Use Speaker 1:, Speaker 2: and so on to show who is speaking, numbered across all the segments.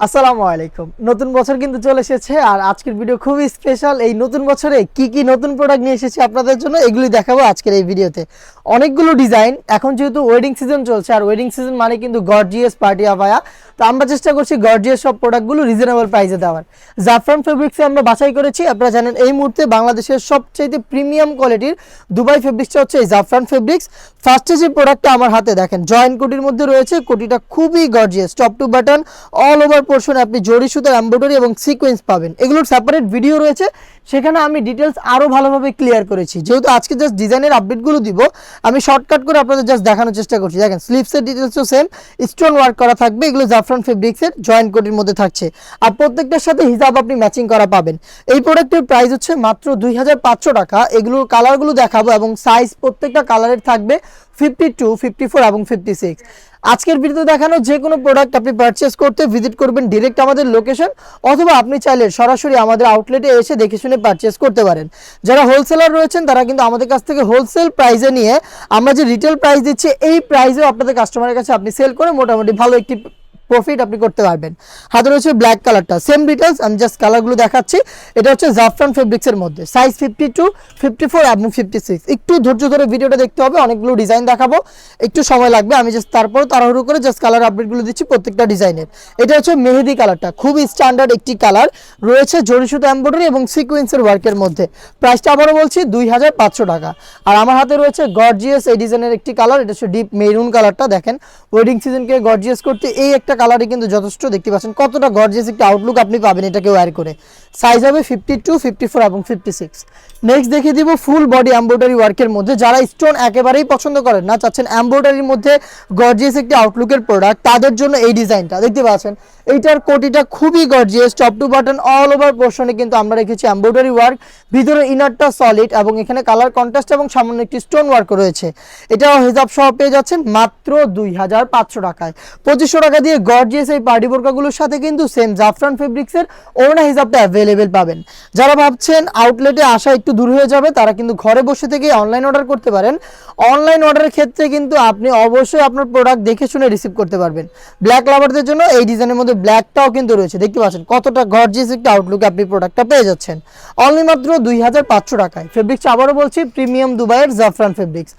Speaker 1: আসসালামু আলাইকুম। নতুন বছর কিন্তু চলে এসেছে আর আজকের ভিডিও খুবই স্পেশাল এই নতুন বছরে কি কি নতুন প্রোডাক্ট নিয়ে এসেছি আপনাদের জন্য এগুলি দেখাবো আজকের এই ভিডিওতে অনেকগুলো ডিজাইন এখন যেহেতু ওয়েডিং সিজন চলছে আর ওয়েডিং সিজন মানে কিন্তু গর্জিয়াস পার্টি আপায়া তো আমরা চেষ্টা করছি গর্জিয়াস সব প্রোডাক্টগুলো রিজনেবল প্রাইসে দেওয়ার। জাফরান ফেব্রিক্সে আমরা বাছাই করেছি। আপনারা জানেন এই মুহূর্তে বাংলাদেশের সবচেয়ে প্রিমিয়াম কোয়ালিটির দুবাই ফেব্রিক্সটা হচ্ছে এই জাফরান ফেব্রিক্স ফার্স্টে যে প্রোডাক্টটা আমার হাতে দেখেন জয়েন্ট কোটির মধ্যে রয়েছে। কোটিটা খুবই gorgeous top to button all over পোর্শনে আপনি জরি সুতার এমব্রয়ডারি এবং সিকোয়েন্স পাবেন। এগুলোর সেপারেট ভিডিও রয়েছে। সেখানে আমি ডিটেলস আরও ভালোভাবে ক্লিয়ার করেছি। যেহেতু আজকে জাস্ট ডিজাইনের আপডেটগুলো দিব, আমি শর্টকাট করে আপনাদের জাস্ট দেখানোর চেষ্টা করছি। দেখেন স্লিপসের ডিটেলসও সেম স্টোন ওয়ার্ক করা থাকবে। এগুলো জাফরান ফেব্রিক্সের জয়েন্ট কোটির মধ্যে থাকছে। আর প্রত্যেকটার সাথে হিসাব আপনি ম্যাচিং করা পাবেন। এই প্রোডাক্টের প্রাইস হচ্ছে মাত্র দুই হাজার পাঁচশো টাকা। এগুলোর কালারগুলো দেখাবো এবং সাইজ প্রত্যেকটা কালারের থাকবে। ফিফটি টু ফিফটি ফোর এবং ফিফটি সিক্স আজকের ভিডিওতে দেখানো যে কোনো প্রোডাক্ট আপনি পারচেস করতে ভিজিট করবেন ডিরেক্ট আমাদের লোকেশন অথবা আপনি চাইলে সরাসরি আমাদের আউটলেটে এসে দেখে শুনে পারচেস করতে পারেন। যারা হোলসেলার রয়েছেন, তারা কিন্তু আমাদের কাছ থেকে হোলসেল প্রাইসে নিয়ে আমরা যে রিটেল প্রাইস দিচ্ছি, এই প্রাইসেও আপনাদের কাস্টমারের কাছে আপনি সেল করে মোটামুটি ভালো একটি প্রফিট আপনি করতে পারবেন। হাতে রয়েছে ব্ল্যাক কালারটা সেম ডিটেলস আমি জাস্ট কালারগুলো দেখাচ্ছি। এটা হচ্ছে জাফরান ফেব্রিক্সের মধ্যে। Size fifty two fifty four এবং ফিফটি সিক্স একটু ধৈর্য ধরে ভিডিওটা দেখতে হবে, অনেকগুলো ডিজাইন দেখাবো। একটু সময় লাগবে, আমি জাস্ট তারপর তাড়াহুড়ো করে জাস্ট কালার আপডেটগুলো দিচ্ছি প্রত্যেকটা ডিজাইনের এটা হচ্ছে মেহেদি কালারটা খুবই স্ট্যান্ডার্ড একটি কালার রয়েছে জরিসুতো এম্ব্রয়ডারি এবং সিকোয়েন্সের ওয়ার্কের মধ্যে। প্রাইসটা আবারও বলছি, দুই হাজার পাঁচশো টাকা। আর আমার হাতে রয়েছে গর্জিয়াস এই ডিজাইনের একটি কালার এটা হচ্ছে ডিপ মেরুন কালারটা দেখেন। ওয়েডিং সিজনকে গর্জিয়াস করতে এই একটা কালারই কিন্তু যথেষ্ট দেখতে পাচ্ছেন। কতটা গর্জিয়াস একটা আউটলুক আপনি পাবেন এটাকে ওয়্যার করে। সাইজ হবে ফিফটি টু ফিফটি ফোর এবং ফিফটি সিক্স নেক্সট দেখিয়ে দিব ফুল বডি এম্ব্রয়ডারি ওয়ার্কের মধ্যে। যারা স্টোন একেবারেই পছন্দ করেন না, চাচ্ছেন এম্ব্রয়ডারির মধ্যে গর্জিয়াস একটি আউটলুকের প্রোডাক্ট তাদের জন্য এই ডিজাইনটা দেখতে পাচ্ছেন? এইটার কোটিটা খুবই gorgeous top to button all over পোর্শনে কিন্তু আমরা রেখেছি এম্ব্রয়ডারি ওয়ার্ক ভিতরে ইনারটা সলিড এবং এখানে কালার কন্ট্রাস্ট এবং সামান্য একটি স্টোন ওয়ার্ক রয়েছে। এটাও হিসাব সহ পেয়ে যাচ্ছেন মাত্র দুই হাজার পাঁচশো টাকায়। পঁচিশশো টাকা দিয়ে গর্জিয়াস এই পার্টি বোরকাগুলোর সাথে কিন্তু সেম জাফরান ফেব্রিক্সের ওড়না হিসাবটা অ্যাভেলেবেল পাবেন। যারা ভাবছেন আউটলেটে আসা একটু দূর হয়ে যাবে, তারা কিন্তু ঘরে বসে থেকে অনলাইন অর্ডার করতে পারেন। অনলাইন অর্ডারের ক্ষেত্রে কিন্তু আপনি অবশ্যই আপনার প্রোডাক্ট দেখে শুনে রিসিভ করতে পারবেন। ব্ল্যাক লাভারদের জন্য এই ডিজাইনের মধ্যে ব্ল্যাকটাও কিন্তু রয়েছে। দেখতে পাচ্ছেন কতটা গর্জিয়াস একটা আউটলুকে আপনি প্রোডাক্টটা পেয়ে যাচ্ছেন। অনলি মাত্র দুই হাজার পাঁচশো টাকায়। ফেব্রিক্স আবারও বলছি প্রিমিয়াম দুবাইয়ের জাফরান ফেব্রিক্স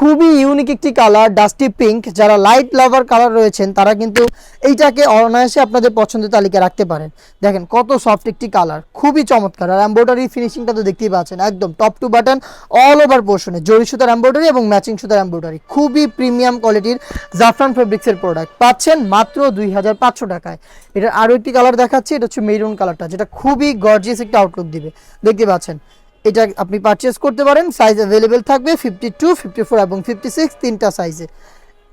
Speaker 1: খুবই ইউনিক একটি কালার ডাস্টি পিঙ্ক যারা লাইট লাভার কালার রয়েছেন, তারা কিন্তু এইটাকে অনায়াসে আপনাদের পছন্দের তালিকায় রাখতে পারেন। দেখেন কত সফট একটি কালার খুবই চমৎকার। আর এম্ব্রয়ডারি ফিনিশিংটা তো দেখতেই পাচ্ছেন, একদম top to button all over পোর্শনে জরি সুতার এম্ব্রয়ডারি এবং ম্যাচিং সুতার এম্ব্রয়ডারি খুবই প্রিমিয়াম কোয়ালিটির জাফরান ফেব্রিক্সের প্রোডাক্ট পাচ্ছেন মাত্র দুই হাজার পাঁচশো টাকায়। এটার আরও একটি কালার দেখাচ্ছি, এটা হচ্ছে মেরুন কালারটা যেটা খুবই গর্জিয়াস একটা আউটলুক দিবে। দেখতে পাচ্ছেন এটা আপনি পারচেস করতে পারেন সাইজ অ্যাভেলেবেল থাকবে ফিফটি টু ফিফটি ফোর এবং ফিফটি সিক্স তিনটা সাইজে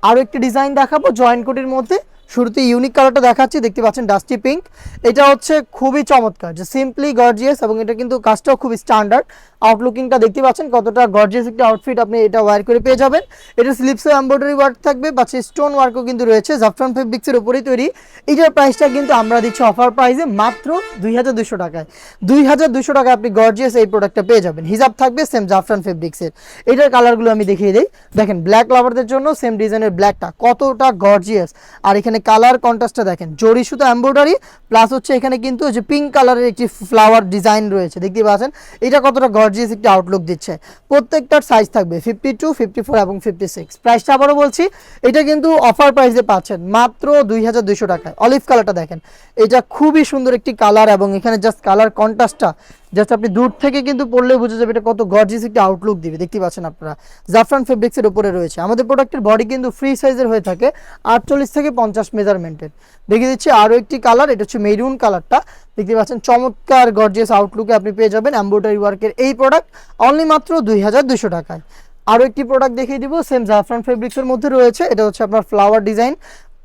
Speaker 1: আরও একটি ডিজাইন দেখাবো জয়েন্ট কোটের মধ্যে। শুরুতে ইউনিক কালারটা দেখাচ্ছি, দেখতে পাচ্ছেন ডাস্টি পিঙ্ক এটা হচ্ছে খুবই চমৎকার, যে সিম্পলি গর্জিয়াস এবং এটা কিন্তু কাজটাও খুব স্ট্যান্ডার্ড আউটলুকিংটা দেখতে পাচ্ছেন কতটা গর্জিয়াস একটা আউটফিট আপনি এটা ওয়্যার করে পেয়ে যাবেন। এটা স্লিপসে এম্ব্রয়ডারি ওয়ার্ক থাকবে পাশে স্টোন ওয়ার্কও কিন্তু রয়েছে জাফরান ফেব্রিক্সের উপরেই তৈরি। এটার প্রাইসটা কিন্তু আমরা দিচ্ছি অফার প্রাইসে মাত্র দুই হাজার দুশো টাকায়। দুই হাজার দুশো টাকায় আপনি গর্জিয়াস এই প্রোডাক্টটা পেয়ে যাবেন। হিসাব থাকবে সেম জাফরান ফেব্রিক্সের এটার কালারগুলো আমি দেখিয়ে দিই। দেখেন ব্ল্যাক লাভারদের জন্য সেম ডিজাইনের ব্ল্যাকটা কতটা গর্জিয়াস আর এখানে কালার কন্ট্রাস্টটা দেখেন। জরি সুতো এম্ব্রয়ডারি প্লাস হচ্ছে এখানে কিন্তু যে পিঙ্ক কালারের একটি ফ্লাওয়ার ডিজাইন রয়েছে। দেখতে পাচ্ছেন? এটা কতটা গর্জিয়াস একটি আউটলুক দিচ্ছে। প্রত্যেকটার সাইজ থাকবে ফিফটি টু ফিফটি ফোর এবং ফিফটি সিক্স প্রাইসটা আবারও বলছি, এটা কিন্তু অফার প্রাইসে পাচ্ছেন মাত্র দুই হাজার দুইশো টাকায়। অলিভ কালারটা দেখেন। এটা খুবই সুন্দর একটি কালার এবং এখানে জাস্ট কালার কন্ট্রাস্টটা জাস্ট আপনি দূর থেকে কিন্তু পড়লে বুঝে যাবে এটা কত গর্জিয়াস একটি আউটলুক দিবে। দেখতে পাচ্ছেন আপনারা। জাফরান ফেব্রিক্সের উপরে রয়েছে। আমাদের প্রোডাক্টের বডি কিন্তু ফ্রি সাইজের হয়ে থাকে, আটচল্লিশ থেকে পঞ্চাশ মেজারমেন্টের দেখিয়ে দিচ্ছি আরও একটি কালার এটা হচ্ছে মেরুন কালারটা দেখতে পাচ্ছেন, চমৎকার গর্জিয়াস আউটলুকে আপনি পেয়ে যাবেন এম্ব্রয়ডারি ওয়ার্কের এই প্রোডাক্ট অনলি মাত্র দুই হাজার দুশো টাকায়। আরও একটি প্রোডাক্ট দেখিয়ে দিব সেম জাফরান ফেব্রিক্সের মধ্যে রয়েছে, এটা হচ্ছে আপনার ফ্লাওয়ার ডিজাইন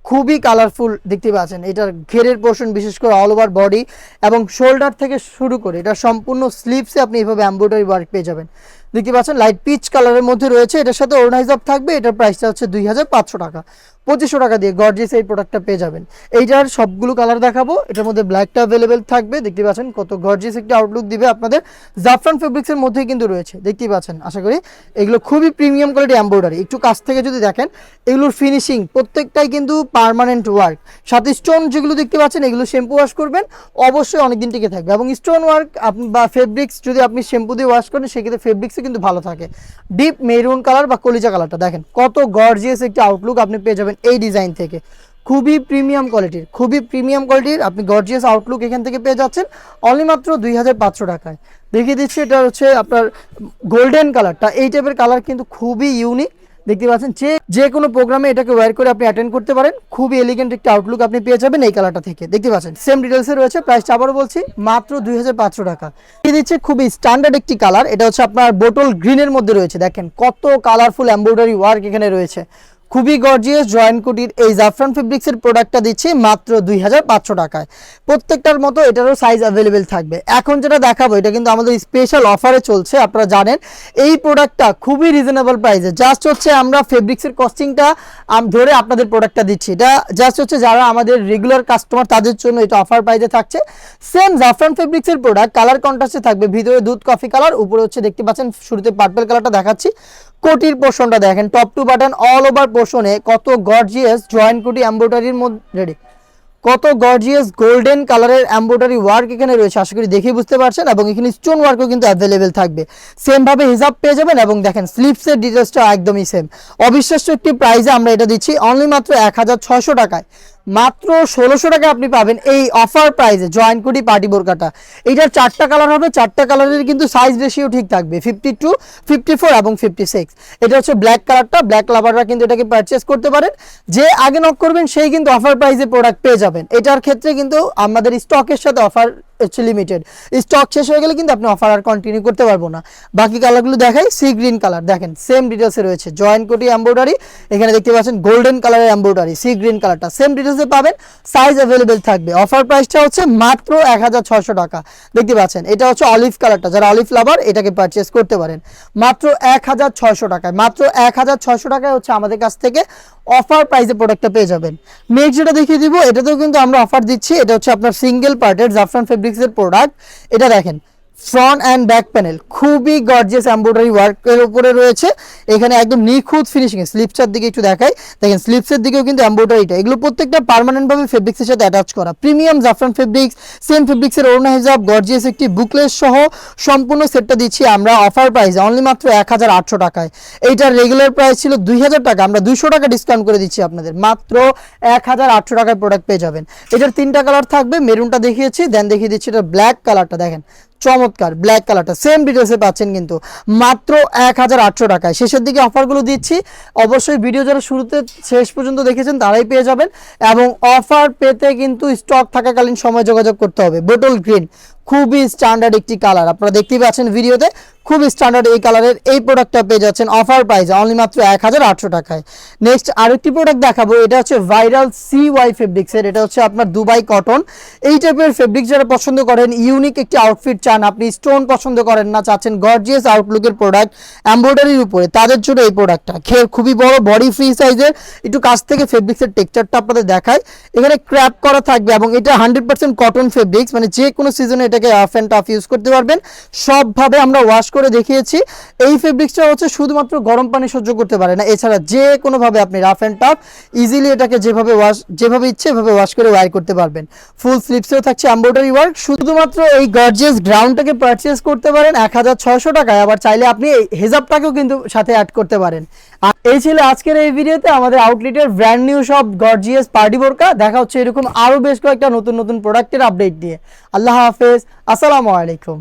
Speaker 1: খুবই কালারফুল দেখতে পাচ্ছেন। এটার ঘেরের পোর্শন বিশেষ করে অল ওভার বডি এবং শোল্ডার থেকে শুরু করে, এটা সম্পূর্ণ স্লিপসে আপনি এভাবে অ্যাম্ব্রয়ডারি ওয়ার্ক পেয়ে যাবেন। দেখতে পাচ্ছেন লাইট পিচ কালারের মধ্যে রয়েছে, এটার সাথে ওড়না হিসাব থাকবে, এটার প্রাইসটা হচ্ছে দুই হাজার পাঁচশো টাকা। পঁচিশশো টাকা দিয়ে গর্জিয়াস এই প্রোডাক্টটা পেয়ে যাবেন। এইটার সবগুলো কালার দেখাবো, এটার মধ্যে ব্ল্যাকটা অ্যাভেলেবেল থাকবে, দেখতে পাচ্ছেন কত গর্জিয়াস একটা আউটলুক দিবে আপনাদের। জাফরান ফেব্রিক্সের মধ্যেই কিন্তু রয়েছে দেখতেই পাচ্ছেন, আশা করি। এগুলো খুবই প্রিমিয়াম কোয়ালিটি এম্ব্রয়ডারি একটু কাছ থেকে যদি দেখেন, এগুলোর ফিনিশিং প্রত্যেকটাই কিন্তু পার্মানেন্ট ওয়ার্ক সাথে স্টোন যেগুলো দেখতে পাচ্ছেন, এগুলো শ্যাম্পু ওয়াশ করবেন, অবশ্যই অনেকদিন টিকে থাকবে। এবং স্টোন ওয়ার্ক বা ফেব্রিক্স যদি আপনি শ্যাম্পু দিয়ে ওয়াশ করেন, সেক্ষেত্রে ফেব্রিক্সও কিন্তু ভালো থাকে। ডিপ মেরুন কালার বা কলিজা কালারটা দেখেন, কত গর্জিয়াস একটি আউটলুক আপনি পেয়ে যাবেন এই ডিজাইন থেকে। খুবই প্রিমিয়াম কোয়ালিটির খুবই প্রিমিয়াম কোয়ালিটির আপনি গর্জিয়াস আউটলুক এখান থেকে পেয়ে যাচ্ছেন অনলি মাত্র দুই হাজার পাঁচশো টাকায়। দেখিয়ে দিচ্ছি, এটা হচ্ছে আপনার গোল্ডেন কালারটা এই টাইপের কালার কিন্তু খুবই ইউনিক দেখতে পাচ্ছেন, যে যে কোনো প্রোগ্রামে এটাকে ওয়ার করে আপনি অ্যাটেন্ড করতে পারেন। খুবই এলিগেন্ট একটা আউটলুক আপনি পেয়ে যাবেন এই কালারটা থেকে। দেখতে পাচ্ছেন সেম ডিটেলসে রয়েছে প্রাইসটা আবারও বলছি, মাত্র দুই হাজার পাঁচশো টাকা। দিয়ে দিচ্ছে খুবই স্ট্যান্ডার্ড একটি কালার এটা হচ্ছে আপনার বোটল গ্রিনের মধ্যে রয়েছে। দেখেন, কত কালারফুল এম্ব্রয়ডারি ওয়ার্ক এখানে রয়েছে। খুবই গর্জিয়াস জয়েন্ট কুটির এই জাফরান ফেব্রিক্সের প্রোডাক্টটা দিচ্ছি মাত্র দুই হাজার পাঁচশো টাকায়। প্রত্যেকটার মতো এটারও সাইজ অ্যাভেলেবেল থাকবে। এখন যেটা দেখাবো, এটা কিন্তু আমাদের স্পেশাল অফারে চলছে, আপনারা জানেন। এই প্রোডাক্টটা খুবই রিজনেবল প্রাইসে জাস্ট হচ্ছে আমরা ফেব্রিক্সের কস্টিংটা ধরে আপনাদের প্রোডাক্টটা দিচ্ছি। এটা জাস্ট হচ্ছে যারা আমাদের রেগুলার কাস্টমার তাদের জন্য এটা অফার প্রাইসে থাকছে। সেম জাফরান ফেব্রিক্সের প্রোডাক্ট কালার কন্ট্রাস্টে থাকবে। ভিতরে দুধ কফি কালার উপরে হচ্ছে দেখতে পাচ্ছেন, শুরুতে পার্পেল কালারটা দেখাচ্ছি। কোটির পোর্শনটা দেখেন top to button all over পোর্শনে কত গর্জিয়াস জয়েন্ট কোটি এমব্রয়ডারির মধ্যে কত গর্জিয়াস গোল্ডেন কালারের এমব্রয়ডারি ওয়ার্ক এখানে রয়েছে, আশা করি দেখে বুঝতে পারছেন, এবং এখানে স্টোন ওয়ার্কও কিন্তু অ্যাভেলেবেল থাকবে। সেম ভাবে হিসাব পেয়ে যাবেন, এবং দেখেন স্লিপসের ডিটেলসটা একদমই সেম অবিশ্বাস্য একটি প্রাইজে আমরা এটা দিচ্ছি অনলি মাত্র এক হাজার ছয়শো টাকায়। মাত্র ষোলোশো টাকা আপনি পাবেন এই অফার প্রাইসে জয়েন্ট কোটি পার্টি বোরকাটা। এইটার চারটা কালার হবে, চারটা কালারের কিন্তু সাইজ রেশিও ঠিক থাকবে ফিফটি টু ফিফটি ফোর এবং ফিফটি সিক্স এটা হচ্ছে ব্ল্যাক কালারটা ব্ল্যাক লাভাররা কিন্তু এটাকে পারচেস করতে পারেন। যে আগে নক করবেন, সেই কিন্তু অফার প্রাইসে প্রোডাক্ট পেয়ে যাবেন। এটার ক্ষেত্রে কিন্তু আমাদের স্টকের সাথে অফার হচ্ছে লিমিটেড স্টক শেষ হয়ে গেলে কিন্তু আপনি অফার আর কন্টিনিউ করতে পারব না। বাকি কালারগুলো দেখাই সি গ্রিন কালার দেখেন সেম ডিটেলসে রয়েছে জয়েন্ট কোটি এম্ব্রয়ডারি এখানে দেখতে পাচ্ছেন গোল্ডেন কালারের এম্ব্রয়ডারি সি গ্রিন কালারটা সেম ডিটেলসে পাবেন সাইজ অ্যাভেলেবেল থাকবে। অফার প্রাইসটা হচ্ছে মাত্র এক হাজার ছয়শো টাকা। দেখতে পাচ্ছেন, এটা হচ্ছে অলিভ কালারটা যারা অলিভ লাভার এটাকে পারচেস করতে পারেন। মাত্র এক হাজার ছয়শো টাকায়, মাত্র এক হাজার ছয়শো টাকায় হচ্ছে আমাদের কাছ থেকে অফার প্রাইসে প্রোডাক্টটা পেয়ে যাবেন। নেক্সট যেটা দেখিয়ে দিব, এটাতেও কিন্তু আমরা অফার দিচ্ছি, এটা হচ্ছে আপনার সিঙ্গেল পার্টের জাফরান ফেব্রিক্সের প্রোডাক্ট এটা দেখেন। ফ্রন্ট অ্যান্ড ব্যাক প্যানেল খুবই গর্জিয়াস এমব্রয়ডারি ওয়ার্কের উপরে রয়েছে। এখানে একদম নিখুঁত ফিনিশিং স্লিপসটার দিকে একটু দেখাই। দেখেন স্লিপসের দিকেও কিন্তু এমব্রয়ডারিটা এগুলো প্রত্যেকটা পার্মানেন্টভাবে ফেব্রিক্সের সাথে অ্যাটাচ করা। প্রিমিয়াম জাফরান ফেব্রিক্স সেম ফেব্রিক্সের ওড়না হিসাব গর্জিয়াস একটি বুকলেস সহ সম্পূর্ণ সেটটা দিচ্ছি আমরা অফার প্রাইস অনলি মাত্র এক হাজার আটশো টাকায়। এইটার রেগুলার প্রাইস ছিল দুই হাজার টাকা। আমরা দুইশো টাকা ডিসকাউন্ট করে দিচ্ছি আপনাদের। মাত্র এক হাজার আটশো টাকায় প্রোডাক্ট পেয়ে যাবেন। এটার তিনটা কালার থাকবে মেরুনটা দেখিয়েছি দেন দেখিয়ে দিচ্ছি এটা ব্ল্যাক কালারটা দেখেন চমৎকার ব্ল্যাক কালারটা সেম ডিটেলসে পাচ্ছেন কিন্তু। মাত্র এক হাজার আটশো টাকায়। শেষের দিকে অফারগুলো দিচ্ছি। অবশ্যই ভিডিও যারা শুরুতে শেষ পর্যন্ত দেখেছেন, তারাই পেয়ে যাবেন। এবং অফার পেতে কিন্তু স্টক থাকাকালীন সময় যোগাযোগ করতে হবে। বোটল গ্রিন খুবই স্ট্যান্ডার্ড একটি কালার আপনারা দেখতেই পাচ্ছেন ভিডিওতে খুবই স্ট্যান্ডার্ড এই কালারের এই প্রোডাক্টটা পেয়ে যাচ্ছেন অফার প্রাইসে অনলি মাত্র এক হাজার আটশো টাকায়। নেক্সট আরেকটি প্রোডাক্ট দেখাবো, এটা হচ্ছে ভাইরাল সি ওয়াই ফেব্রিক্সের এটা হচ্ছে আপনার দুবাই কটন এই টাইপের ফেব্রিক যারা পছন্দ করেন ইউনিক একটি আউটফিট চান, আপনি স্টোন পছন্দ করেন না, চাচ্ছেন গর্জিয়াস আউটলুকের প্রোডাক্ট এমব্রয়ডারির উপরে, তাদের জন্য এই প্রোডাক্টটা খেয়ে খুবই বড় বডি ফ্রি সাইজের একটু কাছ থেকে ফেব্রিক্সের টেক্সচারটা আপনাদের দেখায় এখানে ক্র্যাপ করা থাকবে এবং এটা হান্ড্রেড পার্সেন্ট কটন ফেব্রিক্স মানে যে কোনো সিজনে এটাকে রাফ অ্যান্ড টাফ ইউজ করতে পারবেন। সবভাবে আমরা ওয়াশ করে দেখিয়েছি, এই ফেব্রিক্সটা হচ্ছে শুধুমাত্র গরম পানি সহ্য করতে পারে না। এছাড়া যে কোনোভাবে আপনি রাফ অ্যান্ড টাফ ইজিলি এটাকে যেভাবে ওয়াশ যেভাবে ইচ্ছে এভাবে ওয়াশ করে ওয়ার করতে পারবেন। ফুল স্লিপসেও থাকছে এমব্রয়ডারি ওয়ার্ক শুধুমাত্র এই গর্জিয়াস গ্রাউন্ডটাকে পারচেস করতে পারেন এক হাজার ছয়শো টাকায়। আবার চাইলে আপনি এই হেজাবটাকেও কিন্তু সাথে অ্যাড করতে পারেন। আর এই ছিল আজকের এই ভিডিওতে আমাদের আউটলেটের ব্র্যান্ড নিউ সব গর্জিয়াস পার্টি বোরকা দেখা হচ্ছে এরকম আরও বেশ কয়েকটা নতুন নতুন প্রোডাক্টের আপডেট দিয়ে আল্লাহ হাফেজ, আসসালামু আলাইকুম।